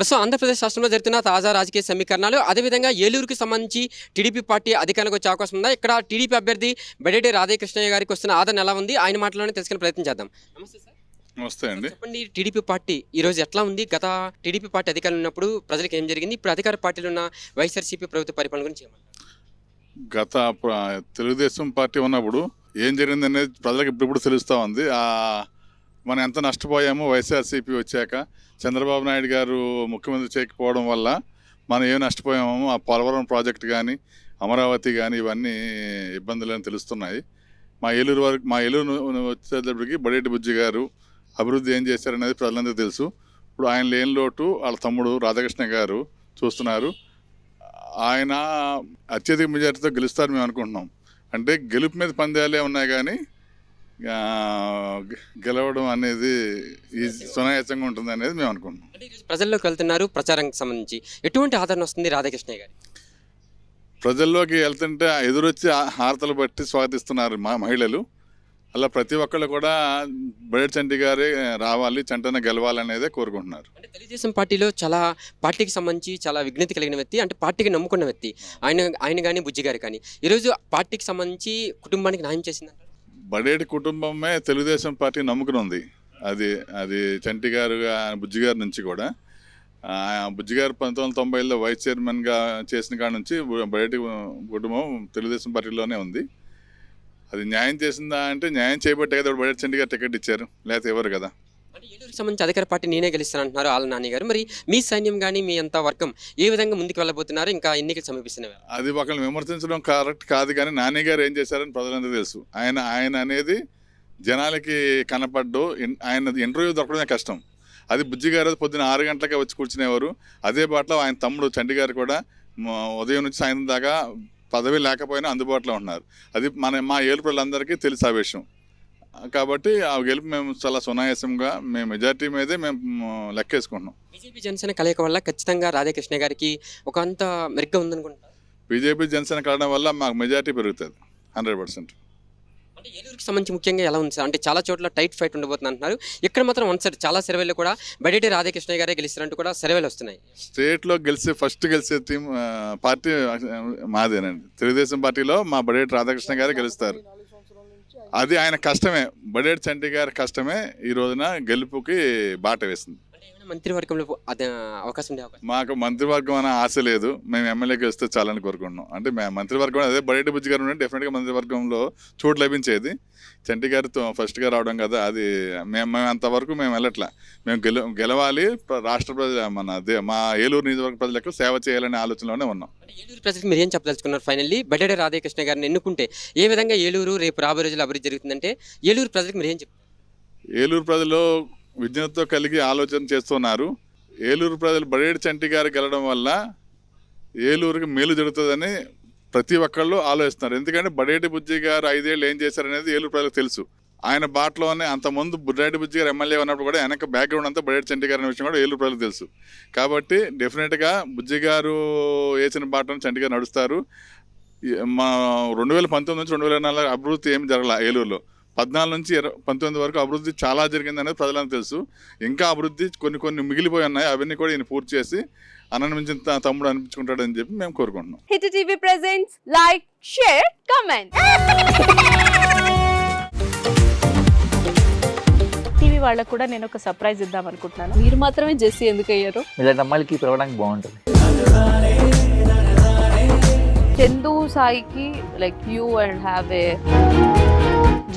ప్రస్తుతం ఆంధ్రప్రదేశ్ రాష్ట్రంలో జరుగుతున్న తాజా రాజకీయ సమీకరణాలు అదేవిధంగా ఏలూరుకి సంబంధించి టీడీపీ పార్టీ అధికారంలోకి వచ్చే అవకాశం ఉందా? ఇక్కడ టీడీపీ అభ్యర్థి బెడెడి రాధాకృష్ణయ్య గారికి వస్తున్న ఆదరణ ఎలా ఉంది? ఆయన మాటలోనే తెలుసుకునే ప్రయత్నం చేద్దాం. నమస్తే సార్. నమస్తే అండి. చెప్పండి టీడీపీ పార్టీ ఈ రోజు ఎట్లా ఉంది? గత టీడీపీ పార్టీ అధికారంలో ఉన్నప్పుడు ప్రజలకు ఏం జరిగింది? ఇప్పుడు అధికార పార్టీలో ఉన్న వైఎస్ఆర్సీపీ ప్రభుత్వ పరిపాలన గురించి గత తెలుగుదేశం పార్టీ ఉన్నప్పుడు ఏం జరిగింది అనేది ప్రజలకు ఇప్పుడు తెలుస్తూ ఉంది. మనం ఎంత నష్టపోయామో వైఎస్ఆర్సీపీ వచ్చాక చంద్రబాబు నాయుడు గారు ముఖ్యమంత్రి చేయకపోవడం వల్ల మనం ఏం నష్టపోయామో ఆ పోలవరం ప్రాజెక్ట్ కానీ అమరావతి కానీ ఇవన్నీ ఇబ్బందులు అని తెలుస్తున్నాయి. మా ఏలూరు వరకు మా ఏలూరు వచ్చేటప్పటికి బడేటి బుజ్జి గారు అభివృద్ధి ఏం చేశారనేది ప్రజలందరూ తెలుసు. ఇప్పుడు ఆయన లేని లోటు వాళ్ళ తమ్ముడు రాధాకృష్ణ గారు చూస్తున్నారు. ఆయన అత్యధిక మెజార్టీతో గెలుస్తారు మేము అనుకుంటున్నాం. అంటే గెలుపు మీద పందేలే ఉన్నాయి కానీ గెలవడం అనేది సునాయాసంగా ఉంటుంది అనేది మేము అనుకుంటున్నాం. ప్రజల్లోకి వెళ్తున్నారు ప్రచారానికి సంబంధించి. ఎటువంటి ఆదరణ వస్తుంది రాధాకృష్ణయ్య గారి? ప్రజల్లోకి వెళ్తుంటే ఎదురొచ్చి హారతలు బట్టి స్వాగతిస్తున్నారు మా మహిళలు. అలా ప్రతి ఒక్కళ్ళు కూడా బడేట్ చంటి గారే రావాలి చంటన గెలవాలనేదే కోరుకుంటున్నారు. అంటే తెలుగుదేశం పార్టీలో చాలా పార్టీకి సంబంధించి చాలా విఘ్నత కలిగిన వ్యక్తి అంటే పార్టీకి నమ్ముకున్న వ్యక్తి. ఆయన ఆయన కానీ బుజ్జి గారు కానీ. ఈరోజు పార్టీకి సంబంధించి కుటుంబానికి న్యాయం చేసిందంటారు బడేటి కుటుంబమే తెలుగుదేశం పార్టీ నమ్ముకుని ఉంది అది అది చంటి గారు బుజ్జిగారి బుజ్జి గారి నుంచి కూడా. బుజ్జిగారు బుజ్జి గారు పంతొమ్మిది వందల తొంభైలో వైస్ చైర్మన్గా చేసిన కాడ నుంచి బడేటి కుటుంబం తెలుగుదేశం పార్టీలోనే ఉంది. అది న్యాయం చేసిందా అంటే న్యాయం చేయబట్టే కదా బయట బడేటి చంటి గారు టికెట్ ఇచ్చారు. లేకపోతే ఎవరు కదా? అంటే ఏలూరుకి సంబంధించి అధికార పార్టీ నేనే గెలుస్తానంటున్నారు అంటున్నారు నాని గారు. మరి మీ సైన్యం కానీ మీ అంత వర్గం ఏ విధంగా ముందుకు వెళ్ళబోతున్నారు? ఇంకా ఎన్నికలు సమీపిస్తున్నారు అది ఒకరిని విమర్శించడం కరెక్ట్ కాదు కానీ నాని గారు ఏం చేశారని ప్రజలందరూ తెలుసు. ఆయన ఆయన అనేది జనాలకి కనపడ్డు ఆయన ఇంటర్వ్యూ దొరకడమే కష్టం. అది బుజ్జి గారు పొద్దున్న ఆరు గంటలకే వచ్చి కూర్చునేవారు. అదే బాటలో ఆయన తమ్ముడు చండి గారు కూడా ఉదయం నుంచి సాయంత్రం దాకా పదవి లేకపోయినా అందుబాటులో ఉన్నారు అది మన మా ఏలు ప్రజలందరికీ విషయం. కాబట్టి ఆ గెలుపు మేము చాలా సునాయాసంగా మేము మెజార్టీ మీదే మేము లెక్కేసుకుంటున్నాం. బీజేపీ జనసేన కలయిక వల్ల ఖచ్చితంగా రాధాకృష్ణ గారికి ఒక అంత మెరుగ్గా ఉందనుకుంటారు బీజేపీ జనసేన కలవడం వల్ల మాకు మెజార్టీ పెరుగుతుంది హండ్రెడ్ పర్సెంట్. అంటే ఏలూరుకి సంబంధించి ముఖ్యంగా ఎలా ఉంది సార్? అంటే చాలా చోట్ల టైట్ ఫైట్ ఉండబోతుంది అంటున్నారు. ఇక్కడ మాత్రం వన్ సైడ్ చాలా సర్వేలు కూడా బయట రాధాకృష్ణ గారే గెలుస్తారంటూ కూడా సర్వేలు వస్తున్నాయి. స్టేట్లో గెలిచే ఫస్ట్ గెలిచే టీం పార్టీ మాదేనండి. తెలుగుదేశం పార్టీలో మా బడేటి రాధాకృష్ణ గారే గెలుస్తారు. అది ఆయన కష్టమే. బడేడ్ చంటి గారి కష్టమే ఈ రోజున గెలుపుకి బాట వేసింది. మంత్రివర్గంలో అవకాశం మాకు మంత్రివర్గం అనే ఆశ లేదు. మేము ఎమ్మెల్యేకి వస్తే చాలని కోరుకుంటున్నాం. అంటే మేము మంత్రివర్గం అదే బడేటి బుజ్జి గారు ఉంటే డెఫినెట్గా మంత్రివర్గంలో చోటు లభించేది. చంటి గారితో ఫస్ట్గా రావడం కదా అది మేము మేము అంతవరకు మేము వెళ్ళట్లా. మేము గెల గెలవాలి రాష్ట్ర ప్రజల మన మా ఏలూరు నియోజకవర్గ ప్రజలకు సేవ చేయాలనే ఆలోచనలోనే ఉన్నాం. ఏలూరు ప్రజలకు మీరు ఏం చెప్పదలుచుకున్నారు ఫైనల్లీ బడ్డెడ రాధాకృష్ణ గారిని ఎన్నుకుంటే ఏ విధంగా ఏలూరు రేపు రాబోయే రోజుల్లో అభివృద్ధి జరుగుతుందంటే ఏలూరు ప్రజలకు మీరు ఏం చెప్తారు ఏలూరు ప్రజలు విజ్ఞతతో కలిగి ఆలోచన చేస్తున్నారు. ఏలూరు ప్రజలు బడేడి చంటి గారు గెలడం వల్ల ఏలూరుకి మేలు జరుగుతుందని ప్రతి ఒక్కళ్ళు ఆలోచిస్తున్నారు. ఎందుకంటే బడేటి బుజ్జి గారు ఐదేళ్ళు ఏం చేశారనేది ఏలూరు ప్రజలకు తెలుసు. ఆయన బాటలోనే అంతకుముందు బుడ్రాడి బుజ్జి గారు ఎమ్మెల్యే ఉన్నప్పుడు కూడా వెనక బ్యాక్గ్రౌండ్ అంతా బడేటి చంటి గారి అనే విషయం కూడా ఏలూరు ప్రజలకు తెలుసు. కాబట్టి డెఫినెట్గా బుజ్జి గారు వేసిన బాటను చంటి గారు నడుస్తారు. మా రెండు వేల పంతొమ్మిది నుంచి రెండు వేల నాలుగు అభివృద్ధి ఏమి జరగల ఏలూరులో. పద్నాలుగు నుంచి ఇరవై పంతొమ్మిది వరకు అభివృద్ధి చాలా జరిగింది అనేది ప్రజలకు తెలుసు. ఇంకా అభివృద్ధి కొన్ని కొన్ని మిగిలిపోయి ఉన్నాయి. అవన్నీ కూడా ఈయన పూర్తి చేసి అన్నను మించిన త- తమ్ముడు అనిపించుకుంటాడని చెప్పి మేము కోరుకుంటున్నాం. Hit TV presents like share comment. TV వాళ్ళకు కూడా నేను ఒక సర్ప్రైజ్ ఇద్దాం అనుకుంటున్నాను. మీరు మాత్రమే జెస్సీ ఎందుకు అయ్యారు ఇలాంటి అమ్మాయిలకి పిలవడానికి బాగుంటుంది. చందు సాయికి like you and have a